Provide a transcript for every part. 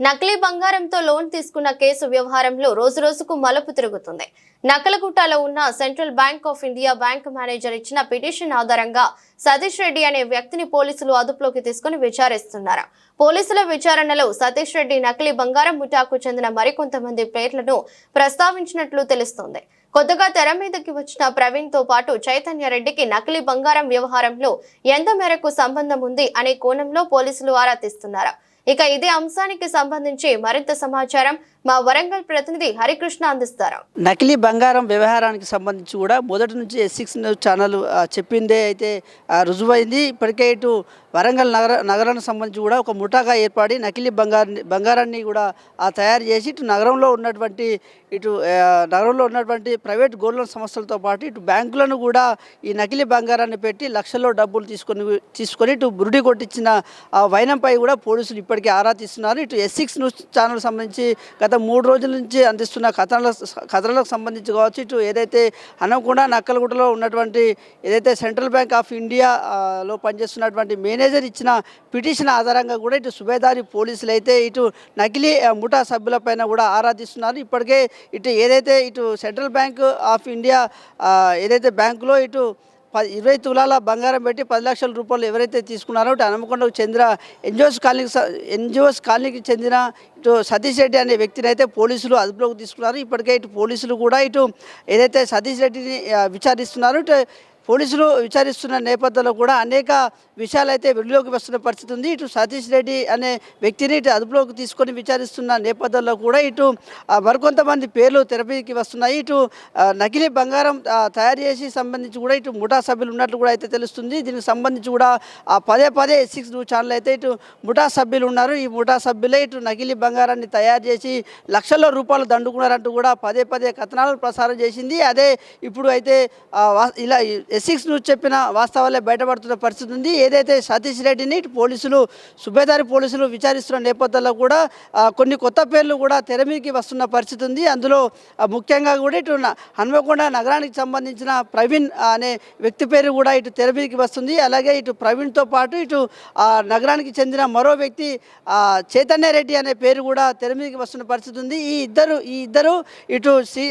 నకిలీ బంగారంతో లోన్ తీసుకున్న కేసు వ్యవహారంలో రోజురోజుకు మలుపు తిరుగుతుంది. నకలగుట్టలో ఉన్న central bank of India bank manager ఇచ్చిన పిటిషన్ ఆధారంగా సతీష్ రెడ్డి అనే వ్యక్తిని పోలీసులు అదుపులోకి తీసుకుని విచారిస్తున్నారు. పోలీసుల విచారణలో సతీష్ రెడ్డి నకిలీ బంగారం ముఠాకు చెందిన మరికొంతమంది పేర్లను ప్రస్తావించినట్లు తెలుస్తోంది. కొత్తగా తెర మీదకి వచ్చిన ప్రవీణ్తో పాటు చైతన్య రెడ్డికి నకిలీ బంగారం వ్యవహారంలో ఎంత మేరకు సంబంధం ఉంది అనే కోణంలో పోలీసులు ఆరా తీస్తున్నారు. ఇక ఇదే అంశానికి సంబంధించి మరింత సమాచారం మా వరంగల్ ప్రతినిధి హరికృష్ణ అందిస్తారు. నకిలీ బంగారం వ్యవహారానికి సంబంధించి కూడా మొదటి నుంచి ఎస్సిక్స్ న్యూస్ ఛానల్ చెప్పిందే అయితే రుజువైంది. ఇప్పటికే ఇటు వరంగల్ నగర నగరానికి సంబంధించి కూడా ఒక ముఠాగా ఏర్పడి నకిలీ బంగారాన్ని బంగారాన్ని కూడా తయారు చేసి ఇటు నగరంలో ఉన్నటువంటి ఇటు నగరంలో ఉన్నటువంటి ప్రైవేట్ గోల్డ్ లోన్ సంస్థలతో పాటు ఇటు బ్యాంకులను కూడా ఈ నకిలీ బంగారాన్ని పెట్టి లక్షల్లో డబ్బులు తీసుకొని తీసుకొని ఇటు బురుడి కొట్టించిన వైనంపై కూడా పోలీసులు ఇప్పటికే ఆరా తీస్తున్నారు. ఇటు ఎస్ సిక్స్ న్యూస్ ఛానల్ సంబంధించి గత మూడు రోజుల నుంచి అందిస్తున్న కథనాల కథనలకు సంబంధించి కావచ్చు ఇటు ఏదైతే అనకుండా నక్కలగుట్టలో ఉన్నటువంటి ఏదైతే సెంట్రల్ బ్యాంక్ ఆఫ్ ఇండియాలో పనిచేస్తున్నటువంటి మేనేజర్ ఇచ్చిన పిటిషన్ ఆధారంగా కూడా ఇటు సుబేదారి పోలీసులు అయితే ఇటు నకిలీ ముఠా సభ్యులపైన కూడా ఆరాధిస్తున్నారు. ఇప్పటికే ఇటు ఏదైతే ఇటు సెంట్రల్ బ్యాంక్ ఆఫ్ ఇండియా ఏదైతే బ్యాంకులో ఇటు ఇరవై తులాల బంగారం పెట్టి పది లక్షల రూపాయలు ఎవరైతే తీసుకున్నారో ఇటు హనుమకొండకు చెందిన ఎన్జిఓస్ కాలనీకి ఎన్జిఓస్ కాలనీకి చెందిన ఇటు సతీష్ రెడ్డి అనే వ్యక్తిని అయితే పోలీసులు అదుపులోకి తీసుకున్నారు. ఇప్పటికే ఇటు పోలీసులు కూడా ఇటు ఏదైతే సతీష్ రెడ్డిని విచారిస్తున్నారో. ఇటు పోలీసులు విచారిస్తున్న నేపథ్యంలో కూడా అనేక విషయాలు అయితే వెలుగులోకి వస్తున్న పరిస్థితి ఉంది. ఇటు సతీష్ రెడ్డి అనే వ్యక్తిని ఇటు అదుపులోకి తీసుకొని విచారిస్తున్న నేపథ్యంలో కూడా ఇటు మరికొంతమంది పేర్లు తెరపీకి వస్తున్నాయి. ఇటు నకిలీ బంగారం తయారు చేసి సంబంధించి కూడా ఇటు ముఠా సభ్యులు ఉన్నట్లు కూడా అయితే తెలుస్తుంది. దీనికి సంబంధించి కూడా పదే పదే సిక్స్ న్యూస్ ఛానల్ అయితే ఇటు ముఠా సభ్యులు ఉన్నారు. ఈ ముఠా సభ్యులే ఇటు నకిలీ బంగారాన్ని తయారు చేసి లక్షల రూపాయలు దండుకున్నారంటూ కూడా పదే పదే కథనాలు ప్రసారం చేసింది. అదే ఇప్పుడు అయితే ఇలా ఎస్సిక్స్ న్యూస్ చెప్పిన వాస్తవాలే బయటపడుతున్న పరిస్థితి ఉంది. ఏదైతే సతీష్ రెడ్డిని ఇటు పోలీసులు సుబేదారి పోలీసులు విచారిస్తున్న నేపథ్యంలో కూడా కొన్ని కొత్త పేర్లు కూడా తెర మీదకి వస్తున్న పరిస్థితి ఉంది. అందులో ముఖ్యంగా కూడా ఇటు హన్మకొండ నగరానికి సంబంధించిన ప్రవీణ్ అనే వ్యక్తి పేరు కూడా ఇటు తెర మీదకి వస్తుంది. అలాగే ఇటు ప్రవీణ్తో పాటు ఇటు నగరానికి చెందిన మరో వ్యక్తి చైతన్య రెడ్డి అనే పేరు కూడా తెర మీదకి వస్తున్న పరిస్థితి ఉంది. ఈ ఇద్దరు ఈ ఇద్దరు ఇటు సి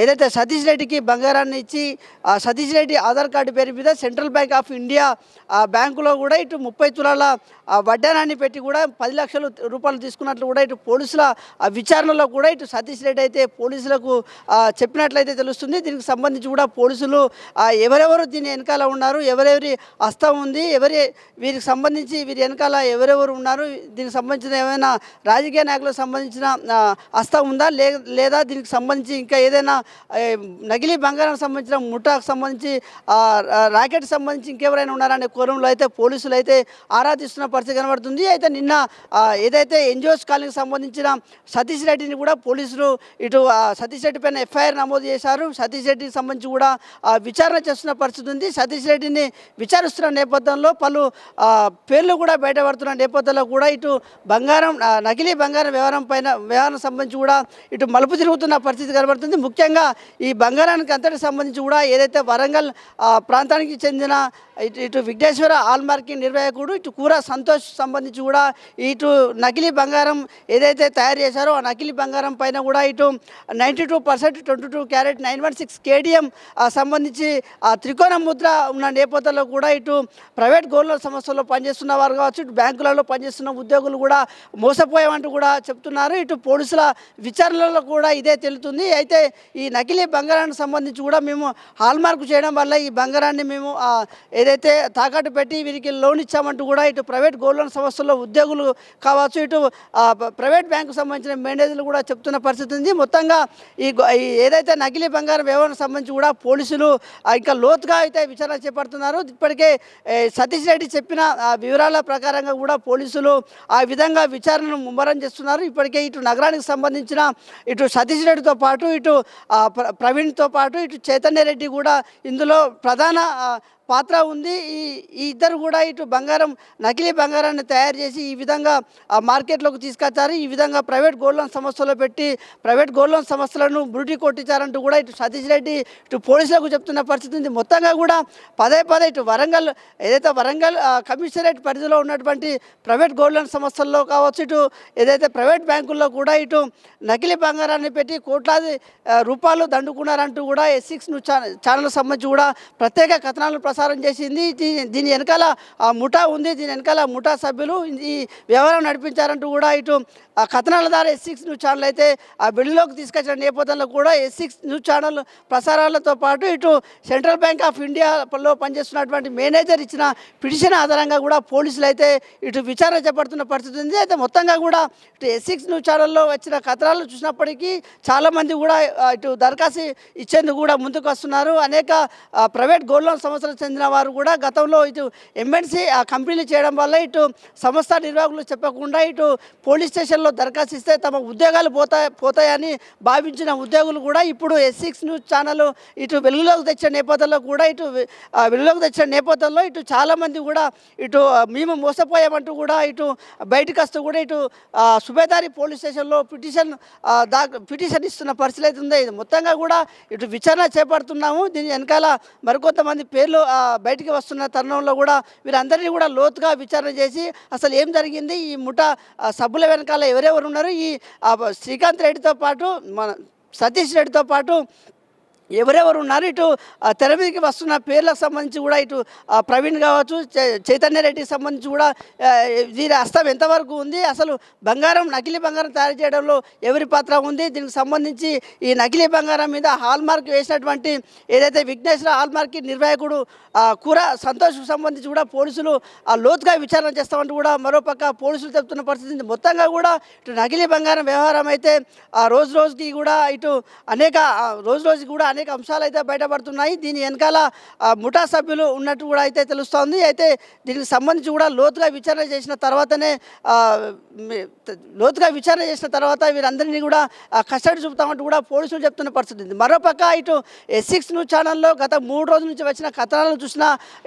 ఏదైతే సతీష్ రెడ్డికి బంగారాన్ని ఇచ్చి ఆ సతీష్ రెడ్డి ఆధార్ కార్డు పేరు మీద సెంట్రల్ బ్యాంక్ ఆఫ్ ఇండియా ఆ బ్యాంకులో కూడా ఇటు ముప్పై తులాల వడ్డానాన్ని పెట్టి కూడా పది లక్షలు రూపాయలు తీసుకున్నట్లు కూడా ఇటు పోలీసుల ఆ విచారణలో కూడా ఇటు సతీష్ రెడ్డి అయితే పోలీసులకు చెప్పినట్లయితే తెలుస్తుంది. దీనికి సంబంధించి కూడా పోలీసులు ఎవరెవరు దీని వెనకాల ఉన్నారు ఎవరెవరి హస్తం ఉంది ఎవరి వీరికి సంబంధించి వీరి వెనకాల ఎవరెవరు ఉన్నారు దీనికి సంబంధించిన ఏమైనా రాజకీయ నాయకులకు సంబంధించిన హస్తం ఉందా లేదా దీనికి సంబంధించి ఇంకా ఏదైనా నగిలీ నకిలీ సంబంధించిన ముఠాకు సంబంధించి ఆ, రాకెట్ సంబంధించి ఇంకెవరైనా ఉన్నారనే కోణంలో అయితే పోలీసులు అయితే ఆరాధిస్తున్న పరిస్థితి కనబడుతుంది. అయితే నిన్న ఏదైతే ఎన్జిఓస్ కాలనీకి సంబంధించిన సతీష్ రెడ్డిని కూడా పోలీసులు ఇటు సతీష్ రెడ్డి పైన ఎఫ్ఐఆర్ నమోదు చేశారు. సతీష్ రెడ్డికి సంబంధించి కూడా విచారణ చేస్తున్న పరిస్థితి ఉంది. సతీష్ రెడ్డిని విచారిస్తున్న నేపథ్యంలో పలు పేర్లు కూడా బయటపడుతున్న నేపథ్యంలో కూడా ఇటు బంగారం నకిలీ బంగారం వ్యవహారం పైన వ్యవహారం సంబంధించి కూడా ఇటు మలుపు తిరుగుతున్న పరిస్థితి కనబడుతుంది. ముఖ్యంగా ఈ బంగారానికి అంతటి సంబంధించి కూడా ఏదైతే వరంగల్ ఆ, ప్రాంతానికి చెందిన ఇటు ఇటు విఘ్నేశ్వర ఆల్మార్కి నిర్వాహకుడు ఇటు కూర సంతోష్ సంబంధించి కూడా ఇటు నకిలీ బంగారం ఏదైతే తయారు చేశారో ఆ నకిలీ బంగారం పైన కూడా ఇటు ninety two percent twenty two carat nine one six KDM సంబంధించి ఆ త్రికోణ ముద్ర ఉన్న నేపథ్యంలో కూడా ఇటు ప్రైవేట్ గోల్డ్ సంస్థల్లో పనిచేస్తున్న వారు కావచ్చు ఇటు బ్యాంకులలో పనిచేస్తున్న ఉద్యోగులు కూడా మోసపోయామంటూ కూడా చెప్తున్నారు. ఇటు పోలీసుల విచారణలో కూడా ఇదే తెలుతుంది అయితే ఈ నకిలీ బంగారానికి సంబంధించి కూడా మేము హాల్మార్క్ చేయడం వల్ల ఈ బంగారాన్ని మేము ఏదైతే తాకట్టు పెట్టి వీరికి లోన్ ఇచ్చామంటూ కూడా ఇటు ప్రైవేట్ గోల్డ్ లోన్ సంస్థల్లో ఉద్యోగులు కావచ్చు ఇటు ప్రైవేట్ బ్యాంకు సంబంధించిన మేనేజర్లు కూడా చెప్తున్న పరిస్థితి ఉంది. మొత్తంగా ఈ ఏదైతే నకిలీ బంగారం వ్యవహారం సంబంధించి కూడా పోలీసులు ఇంకా లోతుగా అయితే విచారణ చేపడుతున్నారు. ఇప్పటికే సతీష్ రెడ్డి చెప్పిన వివరాల ప్రకారంగా కూడా పోలీసులు ఆ విధంగా విచారణను ముమ్మరం చేస్తున్నారు. ఇప్పటికే ఇటు నగరానికి సంబంధించిన ఇటు సతీష్ రెడ్డితో పాటు ఇటు ప్రవీణ్తో పాటు ఇటు చైతన్య రెడ్డి కూడా ఇందులో ప్రధాన పాత్ర ఉంది. ఈ ఈ ఇద్దరు కూడా ఇటు బంగారం నకిలీ బంగారాన్ని తయారు చేసి ఈ విధంగా మార్కెట్లోకి తీసుకొచ్చారు. ఈ విధంగా ప్రైవేట్ గోల్డ్ లోన్ సంస్థలో పెట్టి ప్రైవేట్ గోల్డ్ లోన్ సంస్థలను బురిటి కొట్టించారంటూ కూడా ఇటు సతీష్ రెడ్డి ఇటు పోలీసులకు చెప్తున్న పరిస్థితి ఉంది. మొత్తంగా కూడా పదే పదే ఇటు వరంగల్ ఏదైతే వరంగల్ కమిషనరేట్ పరిధిలో ఉన్నటువంటి ప్రైవేట్ గోల్డ్ లోన్ సంస్థల్లో కావచ్చు ఇటు ఏదైతే ప్రైవేట్ బ్యాంకుల్లో కూడా ఇటు నకిలీ బంగారాన్ని పెట్టి కోట్లాది రూపాయలు దండుకున్నారంటూ కూడా ఎస్ సిక్స్ ఛానల్ ఛానల్ సంబంధించి కూడా ప్రత్యేక కథనాలను ప్రసారం చేసింది. దీని వెనకాల ముఠా ఉంది. దీని వెనకాల ముఠా సభ్యులు ఈ వ్యవహారం నడిపించారంటూ కూడా ఇటు ఆ కథనాల ద్వారా ఎస్ సిక్స్ న్యూస్ ఛానల్ అయితే ఆ బిల్లులోకి తీసుకొచ్చిన నేపథ్యంలో కూడా ఎస్ సిక్స్ న్యూస్ ఛానల్ ప్రసారాలతో పాటు ఇటు సెంట్రల్ బ్యాంక్ ఆఫ్ ఇండియాలో పనిచేస్తున్నటువంటి మేనేజర్ ఇచ్చిన పిటిషన్ ఆధారంగా కూడా పోలీసులు అయితే ఇటు విచారణ చేపడుతున్న పరిస్థితి ఉంది. అయితే మొత్తంగా కూడా ఇటు ఎస్ సిక్స్ న్యూస్ ఛానల్లో వచ్చిన కథనాలు చూసినప్పటికీ చాలామంది కూడా ఇటు దరఖాస్తు ఇచ్చేందుకు కూడా ముందుకు వస్తున్నారు. అనేక ప్రైవేట్ గోల్డ్ లోన్ సంస్థలకు చెందిన వారు కూడా గతంలో ఇటు ఎంఎన్సీ ఆ కంపెనీలు చేయడం వల్ల ఇటు సంస్థ నిర్వాహకులు చెప్పకుండా ఇటు పోలీస్ స్టేషన్లో దరఖాస్తు ఇస్తే తమ ఉద్యోగాలు పోతాయి పోతాయని భావించిన ఉద్యోగులు కూడా ఇప్పుడు ఎస్ సిక్స్ న్యూస్ ఛానల్ ఇటు వెలుగులోకి తెచ్చిన నేపథ్యంలో కూడా ఇటు వెలుగులోకి తెచ్చిన నేపథ్యంలో ఇటు చాలామంది కూడా ఇటు మేము మోసపోయామంటూ కూడా ఇటు బయటకు వస్తూ కూడా ఇటు సుబేదారి పోలీస్ స్టేషన్లో పిటిషన్ దా పిటిషన్ ఇస్తున్న పరిస్థితి అయితే ఉంది. ఇది మొత్తంగా కూడా ఇటు విచారణ చేపడుతున్నాము. దీని వెనకాల మరికొంతమంది పేర్లు బయటికి వస్తున్న తరుణంలో కూడా వీరందరినీ కూడా లోతుగా విచారణ చేసి అసలు ఏం జరిగింది? ఈ ముఠా సబ్బుల సభ్యుల వెనకాల ఎవరెవరు ఉన్నారు? ఈ శ్రీకాంత్ రెడ్డితో పాటు మన సతీష్ రెడ్డితో పాటు ఎవరెవరు ఉన్నారు ఇటు ఆ, తెర మీదకి వస్తున్న పేర్లకు సంబంధించి కూడా ఇటు ఆ, ప్రవీణ్ కావచ్చు చై- చైతన్య రెడ్డికి సంబంధించి కూడా వీరి హస్తం ఎంతవరకు ఉంది? అసలు బంగారం నకిలీ బంగారం తయారు చేయడంలో ఎవరి పాత్ర ఉంది? దీనికి సంబంధించి ఈ నకిలీ బంగారం మీద హాల్ మార్క్ వేసినటువంటి ఏదైతే విఘ్నేశ్వర హాల్ మార్క్ నిర్వాహకుడు ఆ, కూర సంతోష్కు సంబంధించి కూడా పోలీసులు ఆ, లోతుగా విచారణ చేస్తామంటూ కూడా మరోపక్క పోలీసులు చెప్తున్న పరిస్థితి మొత్తంగా కూడా ఇటు నకిలీ బంగారం వ్యవహారం అయితే ఆ, రోజు రోజుకి కూడా ఇటు అనేక రోజు రోజుకి కూడా అనేక అనేక అంశాలు అయితే బయటపడుతున్నాయి. దీని వెనకాల ముఠా సభ్యులు ఉన్నట్టు కూడా అయితే తెలుస్తోంది. అయితే దీనికి సంబంధించి కూడా లోతుగా విచారణ చేసిన తర్వాతనే లోతుగా విచారణ చేసిన తర్వాత వీరందరినీ కూడా కస్టడీ చూపుతామంటూ కూడా పోలీసులు చెప్తున్న పరిస్థితి ఉంది. మరోపక్క ఇటు ఎస్ సిక్స్ న్యూస్ ఛానల్లో గత మూడు రోజుల నుంచి వచ్చిన కథనాలను చూసిన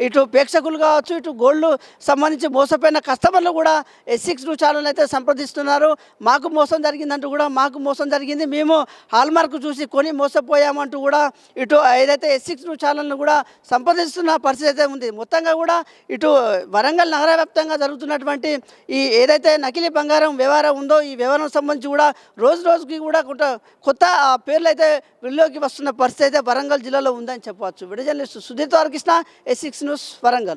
ఇటు ప్రేక్షకులు కావచ్చు ఇటు గోల్డ్ సంబంధించి మోసపోయిన కస్టమర్లు కూడా ఎస్ సిక్స్ న్యూస్ ఛానల్ అయితే సంప్రదిస్తున్నారు. మాకు మోసం జరిగిందంటూ కూడా మాకు మోసం జరిగింది. మేము హాల్మార్క్ చూసి కొని మోసపోయామంటూ కూడా ఇటు ఏదైతే ఎస్ సిక్స్ న్యూస్ ఛానల్ను కూడా సంప్రదిస్తున్న పరిస్థితి అయితే ఉంది. మొత్తంగా కూడా ఇటు వరంగల్ నగర వ్యాప్తంగా జరుగుతున్నటువంటి ఈ ఏదైతే నకిలీ బంగారం వ్యవహారం ఉందో ఈ వ్యవహారం సంబంధించి కూడా రోజు రోజుకి కూడా కొత్త కొత్త ఆ, పేర్లు అయితే వెలుగులోకి వస్తున్న పరిస్థితి అయితే వరంగల్ జిల్లాలో ఉందని చెప్పవచ్చు. Video journalist Sudheer Krishna S six news Warangal.